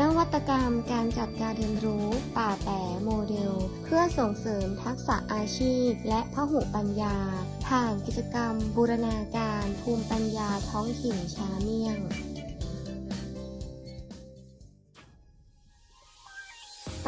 นวัตกรรมการจัดการเรียนรู้ป่าแต่โมเดล เพื่อส่งเสริมทักษะอาชีพ และพหุปัญญา ผ่านกิจกรรมบูรณาการภูมิปัญญาท้องถิ่นชาเมี่ยง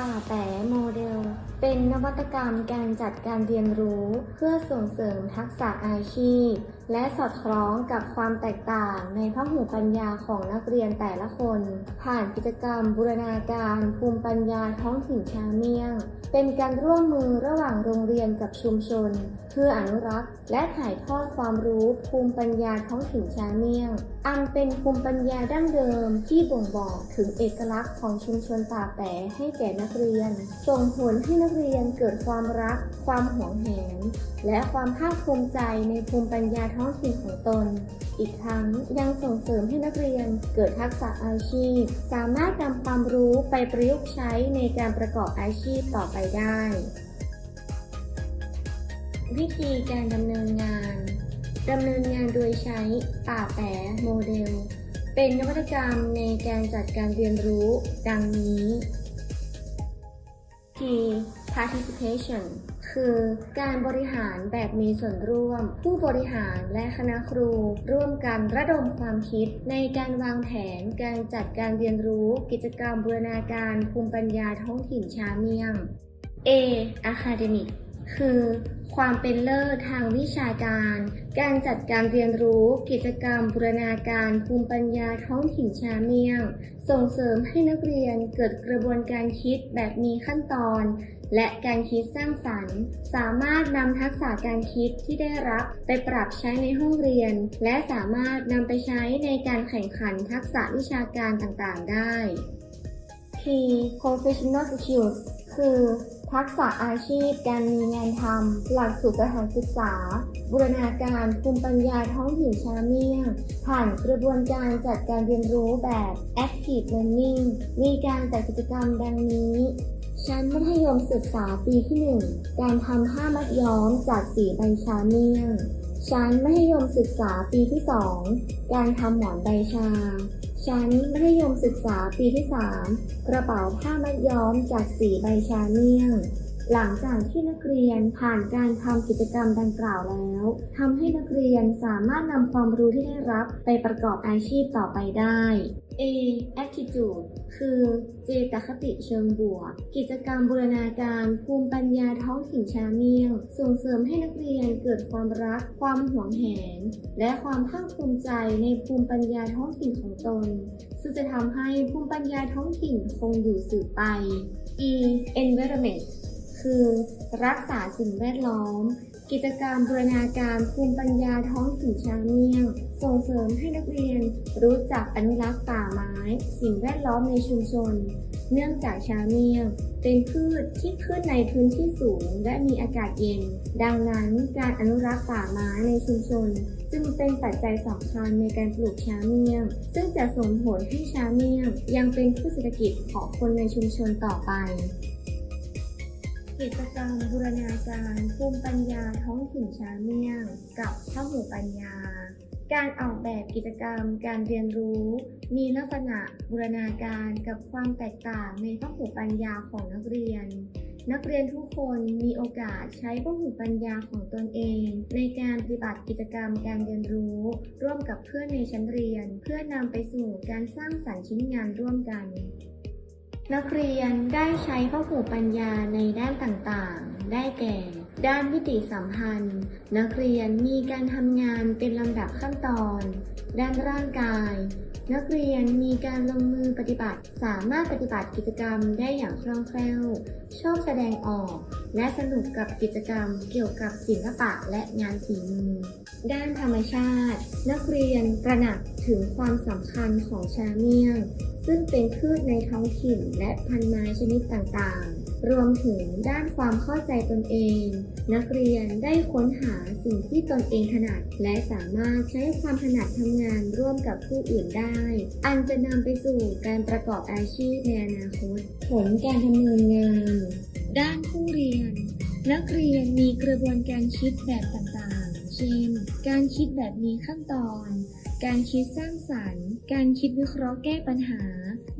ป่าแปะโมเดล เป็นนวัตกรรมการจัดการเรียนรู้ เพื่อส่งเสริมทักษะอาชีพ และสอดคล้องกับความแตกต่างในพหุปัญญาของนักเรียนแต่ละคน ผ่านกิจกรรมบูรณาการภูมิปัญญาท้องถิ่นชาเมี่ยง เป็นการร่วมมือระหว่างโรงเรียนกับชุมชน เพื่ออนุรักษ์ และถ่ายทอดความรู้ภูมิปัญญาท้องถิ่นชาเมี่ยง อันเป็นภูมิปัญญาดั้งเดิมที่บ่งบอกถึงเอกลักษณ์ของชุมชนป่าแปะให้แก่นักเรียน ส่งผลให้นักเรียนเกิดความรัก ความหวงแหน และความภาคภูมิใจในภูมิปัญญาท้องถิ่นของตน อีกทั้งยังส่งเสริมให้นักเรียนเกิดทักษะอาชีพ สามารถนำความรู้ไปประยุกต์ใช้ในการประกอบอาชีพต่อไปได้ วิธีการดำเนินงานดำเนินงานโดยใช้ป่าแปะโมเดล เป็นนวัตกรรมในการจัดการเรียนรู้ ดังนี้ participation คือการบริหารแบบมีส่วนร่วม ผู้บริหารและคณะครู ร่วมกันระดมความคิด ในการวางแผนการจัดการเรียนรู้กิจกรรมบูรณาการภูมิปัญญาท้องถิ่นชาเมียง A academic คือความเป็นเลิศทางวิชาการ การจัดการเรียนรู้ กิจกรรมบูรณาการภูมิปัญญาท้องถิ่นชาเมียง ส่งเสริมให้นักเรียนเกิดกระบวนการคิดแบบมีขั้นตอน และการคิดสร้างสรรค์ สามารถนำทักษะการคิดที่ได้รับไปปรับใช้ในห้องเรียน และสามารถนำไปใช้ในการแข่งขันทักษะวิชาการต่างๆได้ P professional skills คือ ทักษะอาชีพ การมีงานทำ หลักสูตรสถานศึกษา บูรณาการภูมิปัญญาท้องถิ่นชาเมี่ยง ผ่านกระบวนการจัดการเรียนรู้แบบ active learning มีการจัดกิจกรรมดังนี้ ชั้นมัธยมศึกษาปีที่ 1 การทำผ้ามัดย้อมจากสีใบชาเมี่ยง ชั้นมัธยมศึกษาปีที่ 2 การทำหมอนใบชา ชั้นมัธยมศึกษาปีที่ 3 กระเป๋าผ้ามัดย้อมจากสีใบชาเมี่ยง หลังจากที่นักเรียนผ่านการทำกิจกรรมดังกล่าวแล้วทำให้นักเรียนสามารถนำความรู้ที่ได้รับไปประกอบอาชีพต่อไปได้ A attitude คือเจตคติเชิงบวก กิจกรรมบูรณาการภูมิปัญญาท้องถิ่นชาเมี่ยง ส่งเสริมให้นักเรียนเกิดความรัก ความหวงแหน และความภาคภูมิใจในภูมิปัญญาท้องถิ่นของตน ซึ่งจะทำให้ภูมิปัญญาท้องถิ่นคงอยู่สืบไป E environment คือรักษาสิ่งแวดล้อม กิจกรรมบูรณาการภูมิปัญญาท้องถิ่นชาเมี่ยง ส่งเสริมให้นักเรียน รู้จักอนุรักษ์ป่าไม้ สิ่งแวดล้อมในชุมชน เนื่องจากชาเมี่ยง เป็นพืชที่ขึ้นในพื้นที่สูงและมีอากาศเย็น ดังนั้นการอนุรักษ์ป่าไม้ในชุมชน จึงเป็นปัจจัยสำคัญในการปลูกชาเมี่ยง ซึ่งจะส่งผลให้ชาเมี่ยง ยังเป็นพืชเศรษฐกิจของคนในชุมชนต่อไป กิจกรรมบูรณาการภูมิปัญญาท้องถิ่นชาเมี่ยง กับพหูปัญญา การออกแบบกิจกรรมการเรียนรู้ มีลักษณะบูรณาการกับความแตกต่างในพหูปัญญาของนักเรียน นักเรียนทุกคนมีโอกาสใช้พหูปัญญาของตนเอง ในการปฏิบัติกิจกรรมการเรียนรู้ ร่วมกับเพื่อนในชั้นเรียน เพื่อนำไปสู่การสร้างสรรค์ชิ้นงานร่วมกัน นักเรียนได้ใช้พหูปัญญาในด้านต่างๆ ได้แก่ ด้านมิติสัมพันธ์ นักเรียนมีการทำงานเป็นลำดับขั้นตอน ด้านร่างกาย นักเรียนมีการลงมือปฏิบัติ สามารถปฏิบัติกิจกรรมได้อย่างคล่องแคล่ว ชอบแสดงออก และสนุกกับกิจกรรมเกี่ยวกับศิลปะและงานฝีมือ ด้านธรรมชาติ นักเรียนตระหนักถึงความสำคัญของชาเมียง ซึ่งเป็นพืชในท้องถิ่นและพันไม้ชนิดต่างๆ รวมถึงด้านความเข้าใจตนเอง นักเรียนได้ค้นหาสิ่งที่ตนเองถนัด และสามารถใช้ความถนัดทำงานร่วมกับผู้อื่นได้ อันจะนำไปสู่การประกอบอาชีพในอนาคต ผลการดำเนินงาน ด้านผู้เรียน นักเรียนมีกระบวนการคิดแบบต่างๆ เช่น การคิดแบบมีขั้นตอน การคิดสร้างสรรค์ การคิดวิเคราะห์แก้ปัญหา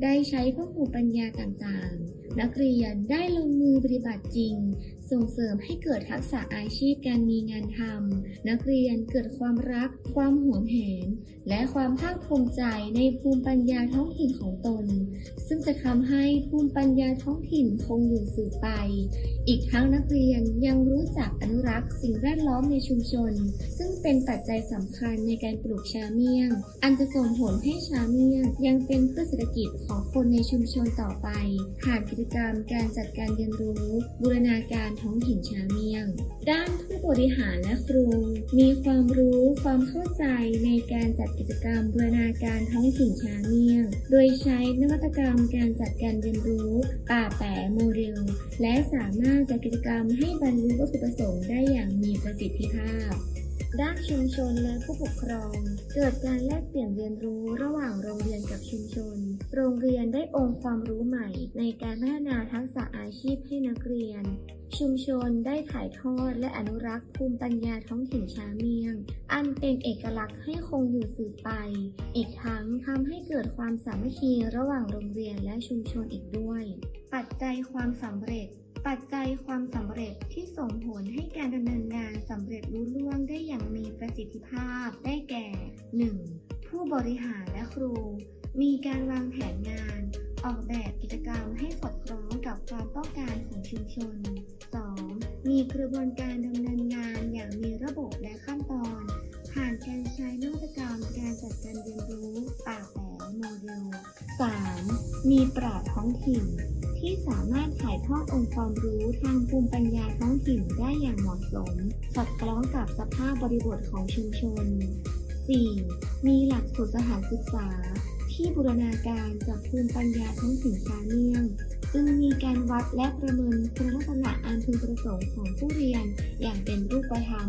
ได้ใช้พหูปัญญาต่างๆ นักเรียนได้ลงมือปฏิบัติจริง ส่งเสริมให้เกิดทักษะอาชีพการมีงานทำนักเรียนเกิดความรัก ความหวงแหน และความภาคภูมิใจในภูมิปัญญาท้องถิ่นของตน ซึ่งจะทำให้ภูมิปัญญาท้องถิ่นคงอยู่สืบไป อีกทั้งนักเรียนยังรู้จักอนุรักษ์สิ่งแวดล้อมในชุมชน ซึ่งเป็นปัจจัยสำคัญในการปลูกชาเมี่ยง อันจะส่งผลให้ชาเมี่ยงยังเป็นพืชเศรษฐกิจของคนในชุมชนต่อไปผ่านกิจกรรมการจัดการเรียนรู้ บูรณาการท้องถิ่นชาเมียง ด้านผู้บริหารและครู มีความรู้ความเข้าใจในการจัดกิจกรรมบูรณาการท้องถิ่นชาเมียง โดยใช้นวัตกรรมการจัดการเรียนรู้ป่าแปะโมเดลและสามารถจัดกิจกรรมให้บรรลุวัตถุประสงค์ได้อย่างมีประสิทธิภาพด้านชุมชนและผู้ปกครอง เกิดการแลกเปลี่ยนเรียนรู้ระหว่างโรงเรียนกับชุมชน โรงเรียนได้องค์ความรู้ใหม่ ในการพัฒนาทักษะอาชีพให้นักเรียน ชุมชนได้ถ่ายทอดและอนุรักษ์ภูมิปัญญาท้องถิ่นชาเมียง อันเป็นเอกลักษณ์ให้คงอยู่สืบไป อีกทั้งทำให้เกิดความสามัคคีระหว่างโรงเรียนและชุมชนอีกด้วย ปัจจัยความสำเร็จ ปัจจัยความสำเร็จที่ส่งผลให้การดำเนินงานสำเร็จรุ่ล่วงได้อย่างมีประสิทธิภาพได้แก่ 1. ผู้บริหารและครู มีการวางแผนงาน ออกแบบกิจกรรมให้สอดามต้องการของชุมชน 2. มีกระบวนการดำเนินงานอย่างมีระบบและขั้นตอน ผ่านการใช้นวัตกรรมการจัดการเรียนรู้ป่าแปะโมเดล 3. มีปราชญ์ท้องถิ่น ที่สามารถถ่ายทอดองค์ความรู้ทางภูมิปัญญาท้องถิ่นได้อย่างเหมาะสม สอดคล้องกับสภาพบริบทของชุมชน 4. มีหลักสูตรสถานศึกษา ที่บูรณาการกับภูมิปัญญาท้องถิ่นชาเนียงซึ่ง วัดและประเมินคุณลักษณะอันพึงประสงค์ของผู้เรียนอย่างเป็นรูปธรรม